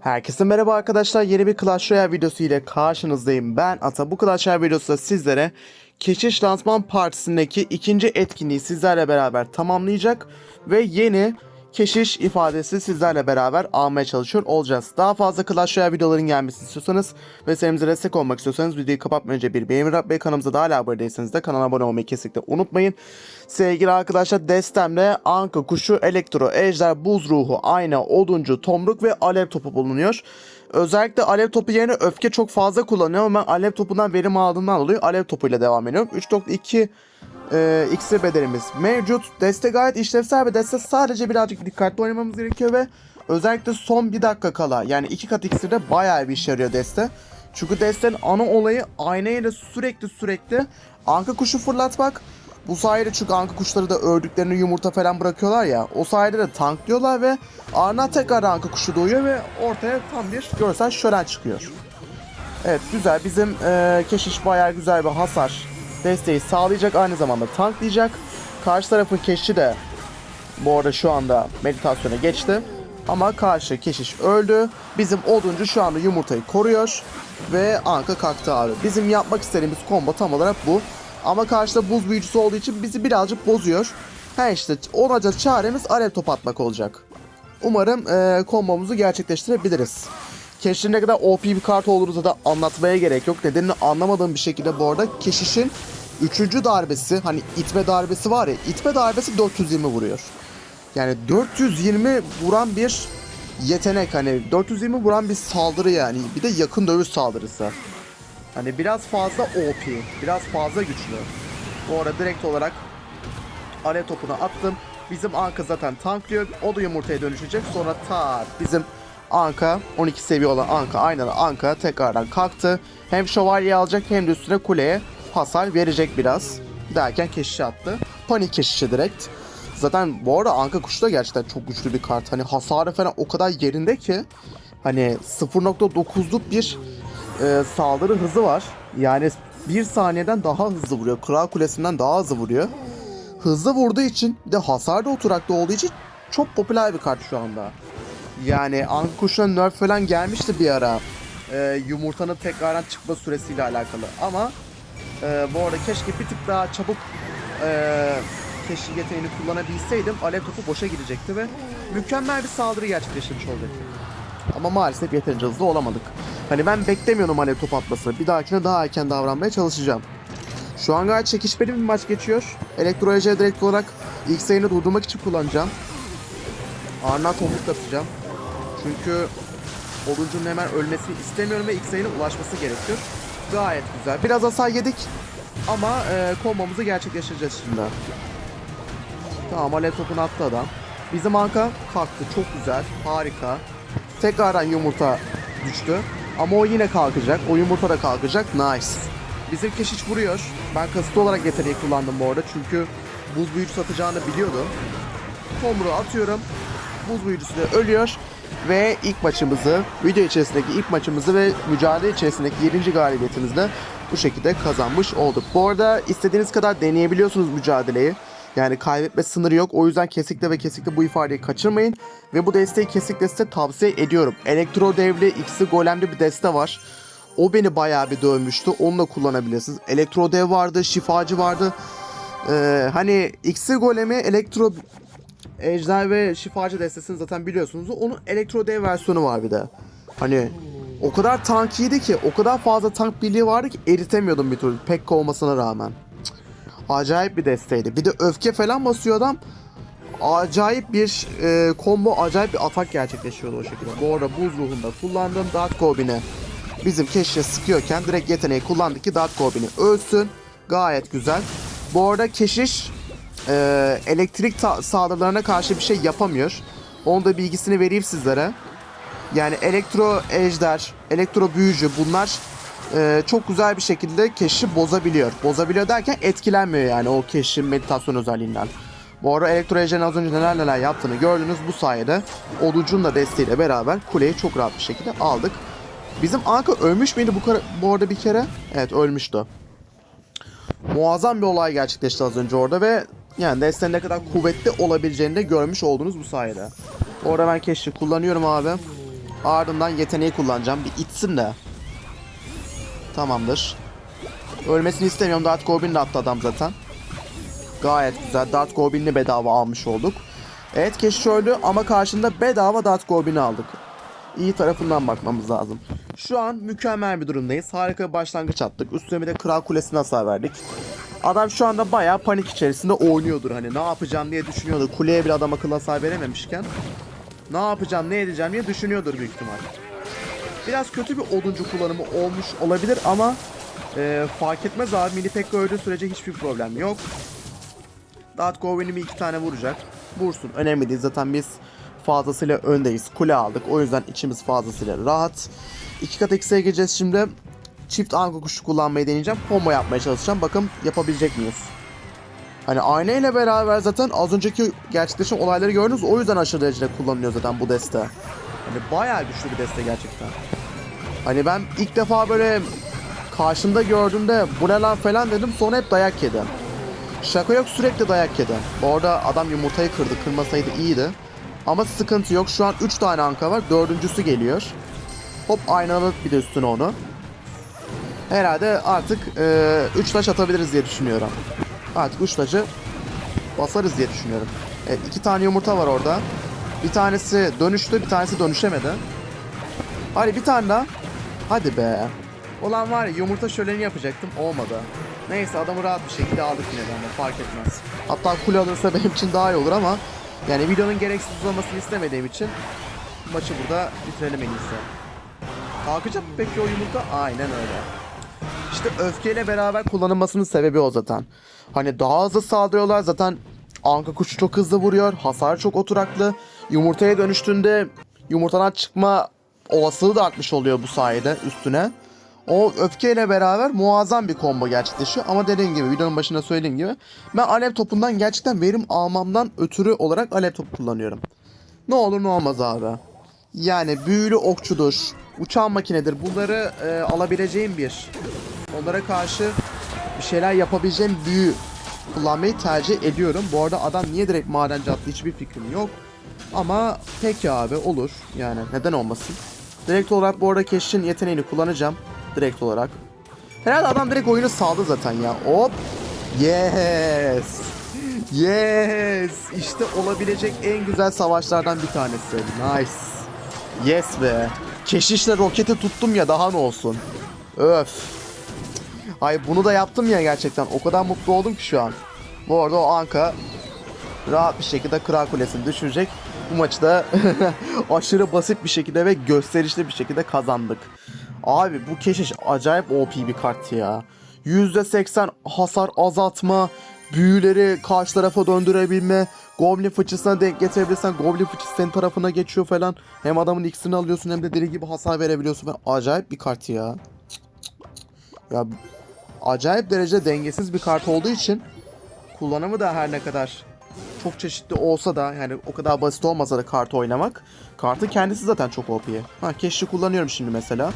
Herkese merhaba arkadaşlar. Yeni bir Clash Royale videosu ile karşınızdayım. Ben Ata. Bu Clash Royale videosunda sizlere Keşiş Lansman Partisi'ndeki ikinci etkinliği sizlerle beraber tamamlayacak ve yeni keşiş ifadesi sizlerle beraber almaya çalışıyor olacağız. Daha fazla Clash Royale videoların gelmesini istiyorsanız ve serimize destek olmak istiyorsanız videoyu kapatmadan önce bir beğeni ve kanalımıza da hala abone değilseniz de kanala abone olmayı kesinlikle unutmayın. Sevgili arkadaşlar destemde Anka kuşu, elektro, ejder, buz ruhu, ayna, oduncu, tomruk ve alev topu bulunuyor. Özellikle alev topu yerine öfke çok fazla kullanıyor ama ben alev topundan verim aldığımdan dolayı alev topuyla devam ediyorum. 3.2 e, iksir bedelimiz mevcut. Deste gayet işlevsel ve deste sadece birazcık dikkatli oynamamız gerekiyor ve özellikle son bir dakika kala yani iki kat iksirde bayağı bir işe yarıyor deste. Çünkü destenin ana olayı aynayla sürekli sürekli anka kuşu fırlatmak. Bu sayede çünkü anka kuşları da öldüklerini yumurta falan bırakıyorlar ya. O sayede de tanklıyorlar ve ardından tekrar anka kuşu doğuyor ve ortaya tam bir görsel şölen çıkıyor. Evet güzel. Bizim e, keşiş bayağı güzel bir hasar desteği sağlayacak. Aynı zamanda tanklayacak. Karşı tarafın keşişi de bu arada şu anda meditasyona geçti. Ama karşı keşiş öldü. Bizim oduncu şu anda yumurtayı koruyor. Ve Anka kalktı abi. Bizim yapmak istediğimiz combo tam olarak bu. Ama karşıda buz büyücüsü olduğu için bizi birazcık bozuyor. Ha işte ona da çaremiz alev top atmak olacak. Umarım e, kombomuzu gerçekleştirebiliriz. Keşişin ne kadar OP bir kart olduğunu da anlatmaya gerek yok. Nedenini anlamadığım bir şekilde bu arada Keşiş'in 3. darbesi hani itme darbesi var ya itme darbesi 420 vuruyor. Yani 420 vuran bir yetenek hani 420 vuran bir saldırı yani bir de yakın dövüş saldırısı. Hani biraz fazla OP, biraz fazla güçlü. Bu arada direkt olarak alev topunu attım. Bizim Anka zaten tanklıyor. O da yumurtaya dönüşecek. Sonra ta bizim Anka 12 seviye olan Anka aynen Anka tekrardan kalktı. Hem şövalye alacak hem de üstüne kuleye hasar verecek biraz. Derken keşişe attı. Panik keşişe direkt. Zaten bu arada Anka kuşu da gerçekten çok güçlü bir kart. Hani hasarı falan o kadar yerinde ki hani 0.9'luk bir e, saldırı hızı var. Yani bir saniyeden daha hızlı vuruyor. Kral Kulesi'nden daha hızlı vuruyor. Hızlı vurduğu için bir de hasar da oturaklı olduğu için çok popüler bir kart şu anda. Yani Anka kuşuna nerf falan gelmişti bir ara. E, yumurtanın tekrardan çıkma süresiyle alakalı. Ama e, bu arada keşke bir tık daha çabuk e, keşif yeteneğini kullanabilseydim alev topu boşa gidecekti ve mükemmel bir saldırı gerçekleştirmiş olacaktı. Ama maalesef yeterince hızlı olamadık. Hani ben beklemiyordum alev top atmasını. Bir dahakine daha erken davranmaya çalışacağım. Şu an gayet çekişmeli bir maç geçiyor. Elektro direkt olarak ilk sayını durdurmak için kullanacağım. Arna tomruk atacağım. Çünkü Oluncunun hemen ölmesini istemiyorum ve ilk sayına ulaşması gerekiyor. Gayet güzel. Biraz hasar yedik ama e, kombomuzu gerçekleştireceğiz şimdi. Tamam alev topunu attı adam. Bizim Anka kalktı. Çok güzel. Harika. Tekrardan yumurta düştü. Ama o yine kalkacak. O yumurta da kalkacak. Nice. Bizim keşiş vuruyor. Ben kasıtlı olarak yeteneği kullandım bu arada. Çünkü buz büyücüsü atacağını biliyordu. Tomruğu atıyorum. Buz büyücüsü de ölüyor. Ve ilk maçımızı, video içerisindeki ilk maçımızı ve mücadele içerisindeki 7. galibiyetimizi de bu şekilde kazanmış olduk. Bu arada istediğiniz kadar deneyebiliyorsunuz mücadeleyi. Yani kaybetme sınırı yok. O yüzden kesinlikle ve kesinlikle bu ifadeyi kaçırmayın. Ve bu desteği kesinlikle size tavsiye ediyorum. Elektro devli X'i golemli bir deste var. O beni bayağı bir dövmüştü. Onu da kullanabilirsiniz. Elektro dev vardı, şifacı vardı. Ee, hani X'i golemi elektro ejder ve şifacı destesini zaten biliyorsunuz. Onun elektro dev versiyonu var bir de. Hani o kadar tankiydi ki, o kadar fazla tank birliği vardı ki eritemiyordum bir türlü. Pekka olmasına rağmen. Acayip bir desteydi. Bir de öfke falan basıyor adam. Acayip bir e, combo, acayip bir atak gerçekleşiyordu o şekilde. Bu arada buz ruhunda kullandığım Dark Goblin'i bizim keşişe sıkıyorken direkt yeteneği kullandı ki Dark Goblin'i ölsün. Gayet güzel. Bu arada keşiş e, elektrik saldırılarına karşı bir şey yapamıyor. Onun da bilgisini vereyim sizlere. Yani elektro ejder, elektro büyücü bunlar e, çok güzel bir şekilde keşi bozabiliyor. Bozabiliyor derken etkilenmiyor yani o keşin meditasyon özelliğinden. Bu arada elektro ejderin az önce neler neler yaptığını gördünüz. Bu sayede Oducun da desteğiyle beraber kuleyi çok rahat bir şekilde aldık. Bizim Anka ölmüş müydü bu, bu arada bir kere? Evet ölmüştü. Muazzam bir olay gerçekleşti az önce orada ve yani desteğin ne kadar kuvvetli olabileceğini de görmüş oldunuz bu sayede. Bu arada ben keşi kullanıyorum abi. Ardından yeteneği kullanacağım. Bir itsin de. Tamamdır. Ölmesini istemiyorum. Dart Goblin de attı adam zaten. Gayet güzel. Dart Goblin'i bedava almış olduk. Evet keşiş öldü ama karşında bedava Dart Goblin'i aldık. İyi tarafından bakmamız lazım. Şu an mükemmel bir durumdayız. Harika bir başlangıç attık. Üstüne bir de Kral Kulesi'ne hasar verdik. Adam şu anda bayağı panik içerisinde oynuyordur. Hani ne yapacağım diye düşünüyordur. Kuleye bir adam akıllı hasar verememişken. Ne yapacağım ne edeceğim diye düşünüyordur büyük ihtimal. Biraz kötü bir oduncu kullanımı olmuş olabilir ama e, fark etmez abi. Mini Pekka öldüğü sürece hiçbir problem yok. Dart Goblin'i iki tane vuracak. Vursun. Önemli değil. Zaten biz fazlasıyla öndeyiz. Kule aldık. O yüzden içimiz fazlasıyla rahat. İki kat eksiğe gireceğiz şimdi. Çift anka kuşu kullanmayı deneyeceğim. Combo yapmaya çalışacağım. Bakın yapabilecek miyiz? Hani ayna ile beraber zaten az önceki gerçekleşen olayları gördünüz. O yüzden aşırı derecede kullanılıyor zaten bu deste. Hani bayağı güçlü bir deste gerçekten. Hani ben ilk defa böyle karşımda gördüğümde bu ne lan falan dedim. Sonra hep dayak yedim. Şaka yok sürekli dayak yedim. Orada adam yumurtayı kırdı. Kırmasaydı iyiydi. Ama sıkıntı yok. Şu an 3 tane anka var. Dördüncüsü geliyor. Hop aynalı bir de üstüne onu. Herhalde artık 3 taş atabiliriz diye düşünüyorum. Artık 3 taşı basarız diye düşünüyorum. Evet iki tane yumurta var orada. Bir tanesi dönüştü, bir tanesi dönüşemedi. Hadi bir tane daha. Hadi be. Olan var ya yumurta şöleni yapacaktım olmadı. Neyse adamı rahat bir şekilde aldık yine de ama fark etmez. Hatta kule alırsa benim için daha iyi olur ama yani videonun gereksiz uzamasını istemediğim için maçı burada bitirelim en iyisi. Kalkacak mı peki o yumurta? Aynen öyle. İşte öfkeyle beraber kullanılmasının sebebi o zaten. Hani daha hızlı saldırıyorlar zaten Anka kuşu çok hızlı vuruyor. Hasar çok oturaklı. Yumurtaya dönüştüğünde yumurtadan çıkma olasılığı da artmış oluyor bu sayede üstüne. O öfkeyle beraber muazzam bir combo gerçekleşiyor. Ama dediğim gibi videonun başında söylediğim gibi ben alev topundan gerçekten verim almamdan ötürü olarak alev topu kullanıyorum. Ne olur ne olmaz abi. Yani büyülü okçudur, uçan makinedir. Bunları e, alabileceğim bir. Onlara karşı bir şeyler yapabileceğim büyü kullanmayı tercih ediyorum. Bu arada adam niye direkt madenci attı hiçbir fikrim yok. Ama peki abi olur. Yani neden olmasın. Direkt olarak bu arada Keş'in yeteneğini kullanacağım. Direkt olarak. Herhalde adam direkt oyunu saldı zaten ya. Hop. Yes. Yes. İşte olabilecek en güzel savaşlardan bir tanesi. Nice. Yes be. Keşişle roketi tuttum ya daha ne olsun. Öf. Ay bunu da yaptım ya gerçekten. O kadar mutlu oldum ki şu an. Bu arada o Anka rahat bir şekilde Kral Kulesi'ni düşürecek. Bu maçı da aşırı basit bir şekilde ve gösterişli bir şekilde kazandık. Abi bu keşiş acayip OP bir kart ya. %80 hasar azaltma, büyüleri karşı tarafa döndürebilme, Goblin fıçısına denk getirebilirsen Goblin fıçısı senin tarafına geçiyor falan. Hem adamın iksirini alıyorsun hem de deli gibi hasar verebiliyorsun. Acayip bir kart ya. Ya acayip derece dengesiz bir kart olduğu için kullanımı da her ne kadar çok çeşitli olsa da yani o kadar basit olmasa da kart oynamak. Kartı kendisi zaten çok OP. Ha keşke kullanıyorum şimdi mesela.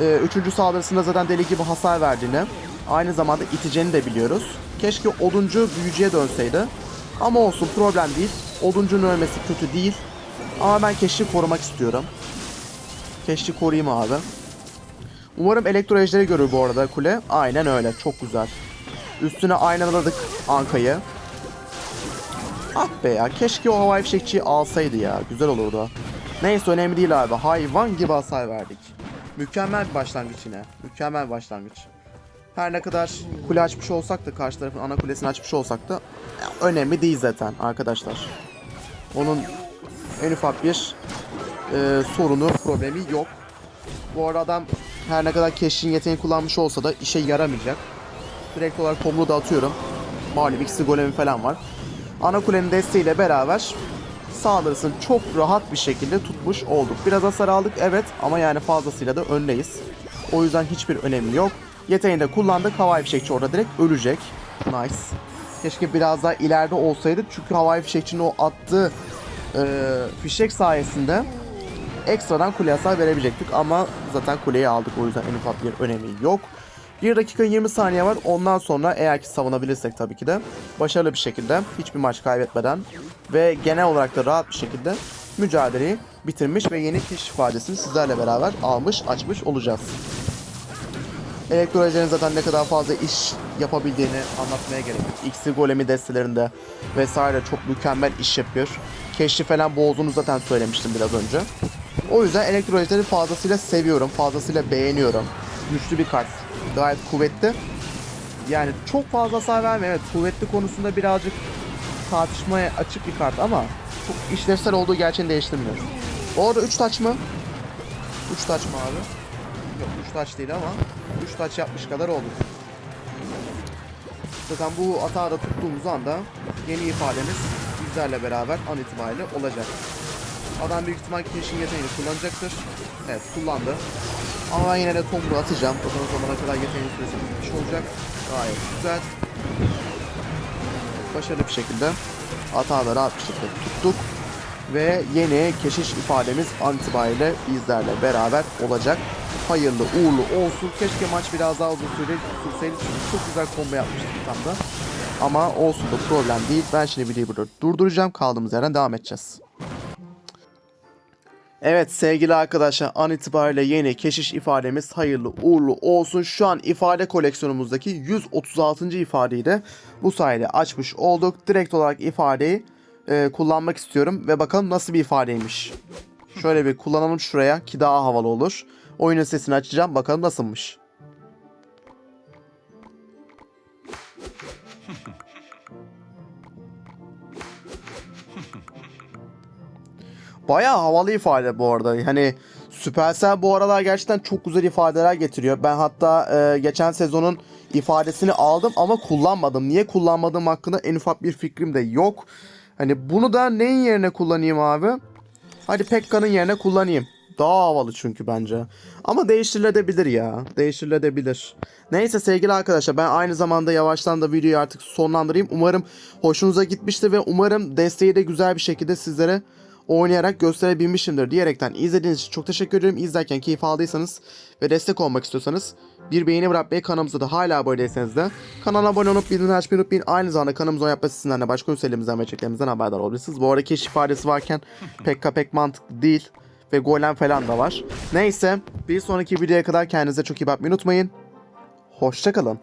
Ee, üçüncü saldırısında zaten deli gibi hasar verdiğini, aynı zamanda iteceğini de biliyoruz. Keşke oduncu büyücüye dönseydi. Ama olsun problem değil. Oduncunun ölmesi kötü değil. Ama ben keşke korumak istiyorum. Keşke koruyayım abi. Umarım elektro ejderi görür bu arada kule. Aynen öyle. Çok güzel. Üstüne aynaladık Anka'yı. Ah be ya. Keşke o havai fişekçiyi alsaydı ya. Güzel olurdu. Neyse önemli değil abi. Hayvan gibi hasar verdik. Mükemmel bir başlangıç yine. Mükemmel bir başlangıç. Her ne kadar kule açmış olsak da karşı tarafın ana kulesini açmış olsak da önemli değil zaten arkadaşlar. Onun en ufak bir e, sorunu, problemi yok. Bu arada adam her ne kadar keşin yeteneği kullanmış olsa da işe yaramayacak. Direkt olarak komlu da atıyorum. Malum ikisi golemi falan var. Ana kulenin desteğiyle beraber saldırısını çok rahat bir şekilde tutmuş olduk. Biraz hasar aldık evet ama yani fazlasıyla da öndeyiz. O yüzden hiçbir önemi yok. Yeteneğini de kullandık. Havai fişekçi orada direkt ölecek. Nice. Keşke biraz daha ileride olsaydı. Çünkü havai fişekçinin o attığı e, fişek sayesinde ekstradan kule hasar verebilecektik ama zaten kuleyi aldık o yüzden en ufak bir önemi yok. 1 dakika 20 saniye var. Ondan sonra eğer ki savunabilirsek tabii ki de başarılı bir şekilde hiçbir maç kaybetmeden ve genel olarak da rahat bir şekilde mücadeleyi bitirmiş ve yeni keşif ifadesini sizlerle beraber almış açmış olacağız. Elektrolojinin zaten ne kadar fazla iş yapabildiğini anlatmaya gerek yok. X'i golemi destelerinde vesaire çok mükemmel iş yapıyor. Keşfi falan bozduğunu zaten söylemiştim biraz önce. O yüzden elektrolojleri fazlasıyla seviyorum, fazlasıyla beğeniyorum. Güçlü bir kart, gayet kuvvetli. Yani çok fazla hasar vermiyor. Evet kuvvetli konusunda birazcık tartışmaya açık bir kart ama çok işlevsel olduğu gerçeğini değiştirmiyor. Bu arada 3 taç mı? 3 taç mı abi? Yok 3 taç değil ama 3 taç yapmış kadar olduk. Zaten bu atağı da tuttuğumuz anda yeni ifademiz bizlerle beraber an itibariyle olacak. Adam büyük ihtimal Kiriş'in yeteneğini kullanacaktır. Evet kullandı. Ama ben yine de Tomru atacağım. O zaman zamana kadar yeteneğin süresi bitmiş olacak. Gayet güzel. Başarılı bir şekilde da rahat bir tuttuk. Ve yeni keşiş ifademiz an itibariyle bizlerle beraber olacak. Hayırlı uğurlu olsun. Keşke maç biraz daha uzun süre sürseydi. Çünkü çok güzel combo yapmıştık tam da. Ama olsun da problem değil. Ben şimdi burada durduracağım. Kaldığımız yerden devam edeceğiz. Evet sevgili arkadaşlar an itibariyle yeni keşiş ifademiz hayırlı uğurlu olsun. Şu an ifade koleksiyonumuzdaki 136. ifadeyi de bu sayede açmış olduk. Direkt olarak ifadeyi e, kullanmak istiyorum ve bakalım nasıl bir ifadeymiş. Şöyle bir kullanalım şuraya ki daha havalı olur. Oyunun sesini açacağım bakalım nasılmış. Bayağı havalı ifade bu arada. Hani Supercell bu aralar gerçekten çok güzel ifadeler getiriyor. Ben hatta e, geçen sezonun ifadesini aldım ama kullanmadım. Niye kullanmadığım hakkında en ufak bir fikrim de yok. Hani bunu da neyin yerine kullanayım abi? Hadi Pekka'nın yerine kullanayım. Daha havalı çünkü bence. Ama değiştirilebilir ya. Değiştirilebilir. Neyse sevgili arkadaşlar ben aynı zamanda yavaştan da videoyu artık sonlandırayım. Umarım hoşunuza gitmiştir ve umarım desteği de güzel bir şekilde sizlere oynayarak gösterebilmişimdir diyerekten izlediğiniz için çok teşekkür ederim. İzlerken keyif aldıysanız ve destek olmak istiyorsanız bir beğeni bırakmayı kanalımıza da hala abone değilseniz de kanala abone olup bildirimleri açmayı unutmayın. Aynı zamanda kanalımıza yapma sitesinden de başka ünselimizden ve çeklerimizden haberdar olabilirsiniz. Bu arada keşif ifadesi varken pek pek mantıklı değil ve golem falan da var. Neyse bir sonraki videoya kadar kendinize çok iyi bakmayı unutmayın. Hoşçakalın.